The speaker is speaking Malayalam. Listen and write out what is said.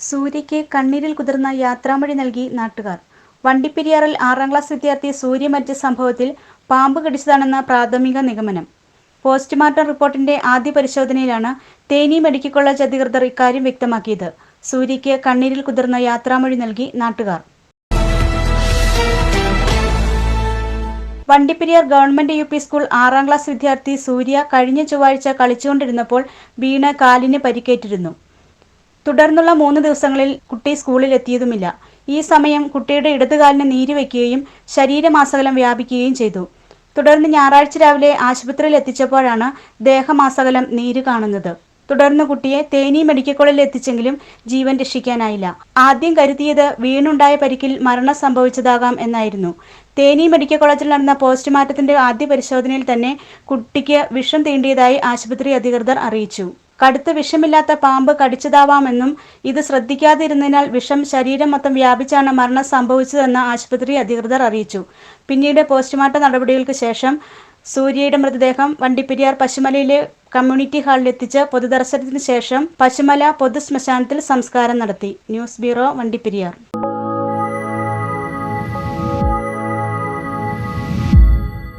സൂര്യയ്ക്ക് കണ്ണീരിൽ കുതിർന്ന യാത്രാമൊഴി നൽകി നാട്ടുകാർ. വണ്ടിപ്പെരിയാറിൽ ആറാം ക്ലാസ് വിദ്യാർത്ഥി സൂര്യ മരിച്ച സംഭവത്തിൽ പാമ്പ് കടിച്ചതാണെന്ന പ്രാഥമിക നിഗമനം. പോസ്റ്റ്മോർട്ടം റിപ്പോർട്ടിന്റെ ആദ്യ പരിശോധനയിലാണ് തേനി മെഡിക്കൽ കോളേജ് അധികൃതർ ഇക്കാര്യം വ്യക്തമാക്കിയത്. സൂര്യയ്ക്ക് കണ്ണീരിൽ കുതിർന്ന യാത്രാമൊഴി നൽകി നാട്ടുകാർ. Vandiperiyar government U P school ആറാം ക്ലാസ് വിദ്യാർത്ഥി സൂര്യ കഴിഞ്ഞ ചൊവ്വാഴ്ച കളിച്ചുകൊണ്ടിരുന്നപ്പോൾ വീണ് കാലിന് പരിക്കേറ്റിരുന്നു. തുടർന്നുള്ള മൂന്ന് ദിവസങ്ങളിൽ കുട്ടി സ്കൂളിൽ എത്തിയതുമില്ല. ഈ സമയം കുട്ടിയുടെ ഇടതുകാലിന് നീര് വയ്ക്കുകയും ശരീരമാസകലം വ്യാപിക്കുകയും ചെയ്തു. തുടർന്ന് ഞായറാഴ്ച രാവിലെ ആശുപത്രിയിൽ എത്തിച്ചപ്പോഴാണ് ദേഹമാസകലം നീര് കാണുന്നത്. തുടർന്ന് കുട്ടിയെ തേനി മെഡിക്കൽ കോളേജിൽ എത്തിച്ചെങ്കിലും ജീവൻ രക്ഷിക്കാനായില്ല. ആദ്യം കരുതിയത് വീണുണ്ടായ പരിക്കിൽ മരണം സംഭവിച്ചതാകാം എന്നായിരുന്നു. തേനി മെഡിക്കൽ കോളേജിൽ നടന്ന പോസ്റ്റ്മോർട്ടത്തിന്റെ ആദ്യ പരിശോധനയിൽ തന്നെ കുട്ടിക്ക് വിഷം തീണ്ടിയതായി ആശുപത്രി അധികൃതർ അറിയിച്ചു. കടുത്ത വിഷമില്ലാത്ത പാമ്പ് കടിച്ചതാവാമെന്നും ഇത് ശ്രദ്ധിക്കാതിരുന്നതിനാൽ വിഷം ശരീരം മൊത്തം വ്യാപിച്ചാണ് മരണം സംഭവിച്ചതെന്ന് ആശുപത്രി അധികൃതർ അറിയിച്ചു. പിന്നീട് പോസ്റ്റ്മോർട്ടം നടപടികൾക്ക് ശേഷം സൂര്യയുടെ മൃതദേഹം വണ്ടിപ്പെരിയാർ പശുമലയിലെ കമ്മ്യൂണിറ്റി ഹാളിൽ എത്തിച്ച് പൊതുദർശനത്തിന് ശേഷം പശുമല പൊതുശ്മശാനത്തിൽ സംസ്കാരം നടത്തി. News bureau Vandiperiyar.